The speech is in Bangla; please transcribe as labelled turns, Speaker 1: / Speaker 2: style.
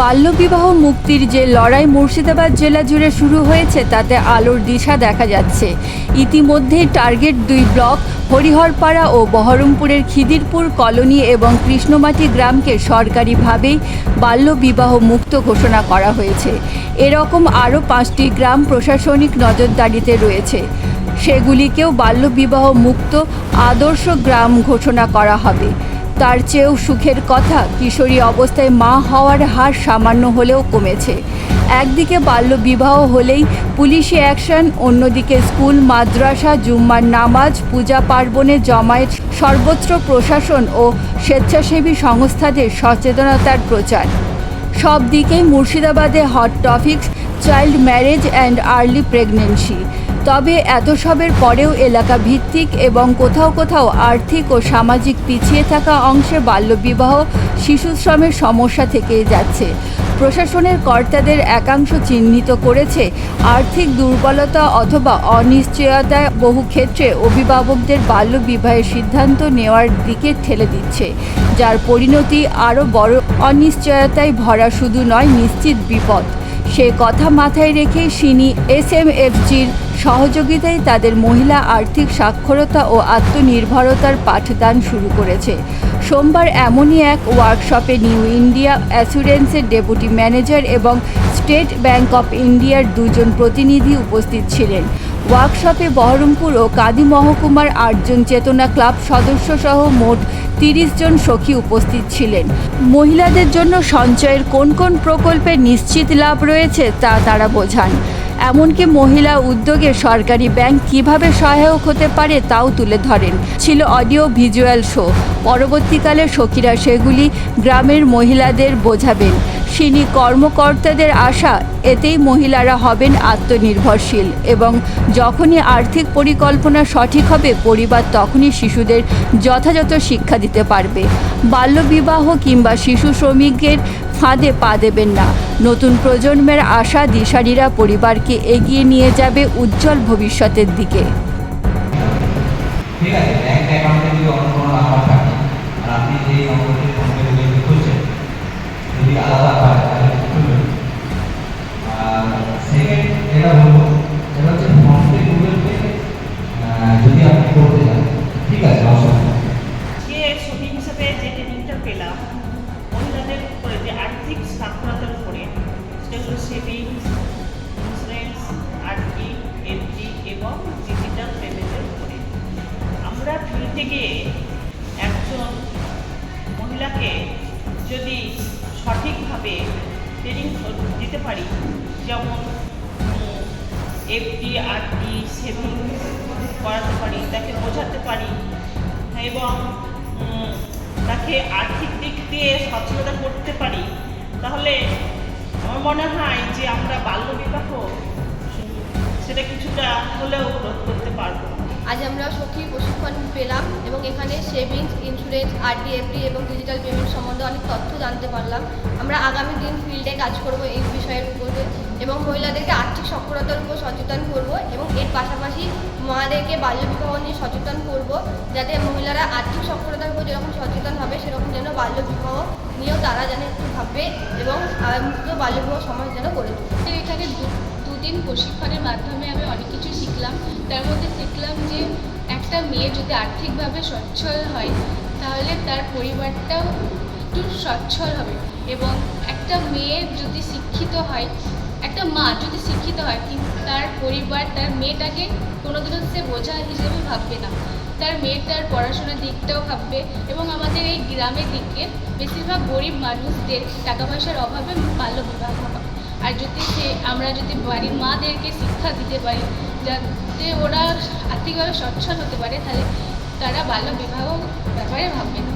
Speaker 1: বাল্যবিবাহ মুক্তির যে লড়াই মুর্শিদাবাদ জেলা জুড়ে শুরু হয়েছে, তাতে আলোর দিশা দেখা যাচ্ছে। ইতিমধ্যেই টার্গেট দুই ব্লক, হরিহরপাড়া ও বহরমপুরের খিদিরপুর কলোনি এবং কৃষ্ণমাটি গ্রামকে সরকারিভাবেই বাল্যবিবাহ মুক্ত ঘোষণা করা হয়েছে। এরকম আরও পাঁচটি গ্রাম প্রশাসনিক নজরদারিতে রয়েছে। সেগুলিকেও বাল্যবিবাহ মুক্ত আদর্শ গ্রাম ঘোষণা করা হবে। তার চেয়েও সুখের কথা কিশোরী অবস্থায় মা হওয়ার হার সামান্য হলেও কমেছে। একদিকে বাল্যবিবাহ হলেই পুলিশি অ্যাকশন, অন্যদিকে স্কুল, মাদ্রাসা, জুম্মার নামাজ, পূজা পার্বণে জমায়েত সর্বত্র প্রশাসন ও স্বেচ্ছাসেবী সংস্থাদের সচেতনতার প্রচার। সব দিকেই মুর্শিদাবাদে hot topics child marriage and early pregnancy তবে এত সবের পরেও এলাকা ভিত্তিক এবং কোথাও কোথাও আর্থিক ও সামাজিক পিছিয়ে থাকা অংশে বাল্যবিবাহ শিশু শ্রমের সমস্যা থেকেই যাচ্ছে। প্রশাসনের কর্তাদের একাংশ চিহ্নিত করেছে, আর্থিক দুর্বলতা অথবা অনিশ্চয়তায় বহু ক্ষেত্রে অভিভাবকদের বাল্যবিবাহের সিদ্ধান্ত নেওয়ার দিকে ঠেলে দিচ্ছে, যার পরিণতি আরও বড় অনিশ্চয়তায় ভরা শুধু নয়, নিশ্চিত বিপদ। সে কথা মাথায় রেখে সিনি এস এম এফজির সহযোগিতায় তাদের মহিলা আর্থিক সাক্ষরতা ও আত্মনির্ভরতার পাঠদান শুরু করেছে। সোমবার এমনই এক ওয়ার্কশপে নিউ ইন্ডিয়া অ্যাসুরেন্সের ডেপুটি ম্যানেজার এবং স্টেট ব্যাংক অফ ইন্ডিয়ার দুজন প্রতিনিধি উপস্থিত ছিলেন। ওয়ার্কশপে বহরমপুর ও কাদি মহকুমার আটজন চেতনা ক্লাব সদস্য সহ মোট তিরিশ জন সখী উপস্থিত ছিলেন। মহিলাদের জন্য সঞ্চয়ের কোন কোন প্রকল্পে নিশ্চিত লাভ রয়েছে তা তারা বোঝান। এমনকি মহিলা উদ্যোগে সরকারি ব্যাংক কীভাবে সহায়ক হতে পারে তাও তুলে ধরেন। ছিল অডিও ভিজুয়াল শো। পরবর্তীকালে সখীরা সেগুলি গ্রামের মহিলাদের বোঝাবেন। সিনি কর্মকর্তাদের আশা, এতেই মহিলারা হবেন আত্মনির্ভরশীল এবং যখনই আর্থিক পরিকল্পনা সঠিক হবে, পরিবার তখনই শিশুদের যথাযথ শিক্ষা দিতে পারবে। বাল্যবিবাহ কিংবা শিশু শ্রমিকের ফাঁদে পা দেবেন না। নতুন প্রজন্মের আশা, দিশারিরা পরিবারকে এগিয়ে নিয়ে যাবে উজ্জ্বল ভবিষ্যতের দিকে।
Speaker 2: আলাদা
Speaker 3: দিতে পারি। যেমন এফডি আরটি সেভিংস করাতে পারি তাকে বোঝাতে পারি এবং তাকে আর্থিক দিক দিয়ে সচেতনতা করতে পারি। তাহলে আমার মনে হয় যে আমরা বাল্যবিবাহ উম, সেটা কিছুটা হলেও রোধ করতে পারব।
Speaker 4: আজ আমরা সখী প্রশিক্ষণ পেলাম এবং এখানে সেভিংস ইন্স্যুরেন্স আরডিএফডি এবং ডিজিটাল পেমেন্ট সম্বন্ধে অনেক তথ্য জানতে পারলাম। আমরা আগামী দিন ফিল্ডে কাজ করব এই বিষয়ের উপরে এবং মহিলাদেরকে আর্থিক সক্ষরতার উপর সচেতন করব এবং এর পাশাপাশি মাদেরকে বাল্যবিবাহ নিয়ে সচেতন করব যাতে মহিলারা আর্থিক সক্ষরতার উপর যেরকম সচেতন হবে, সেরকম যেন বাল্যবিবাহ নিয়েও তারা যেন একটু ভাববে এবং মুক্ত বাল্যবিবাহ সমাজ যেন করে তোলে।
Speaker 5: তো এখানে দুদিন প্রশিক্ষণের মাধ্যমে আমি অনেক কিছু শিখলাম। তার মধ্যে শিখলাম যে একটা মেয়ে যদি আর্থিকভাবে সচ্ছল হয়, তাহলে তার পরিবারটাও একটু সচ্ছল হবে। এবং একটা মেয়ে যদি শিক্ষিত হয়, একটা মা যদি শিক্ষিত হয় কিন্তু তার পরিবার, তার মেয়েটাকে কোনোদিনও সে বোঝা হিসেবে ভাববে না। তার মেয়েটার পড়াশোনার দিকটাও ভাববে এবং আমাদের এই গ্রামের দিকে বেশিরভাগ গরিব মানুষদের টাকা পয়সার অভাবে বাল্য বিবাহ আর যদি সে, আমরা যদি বাড়ির মাদেরকে শিক্ষা দিতে পারি, যাতে ওরা আর্থিকভাবে সচ্ছল হতে পারে, তাহলে তারা বাল্য বিবাহ ব্যাপারে ভাববে। না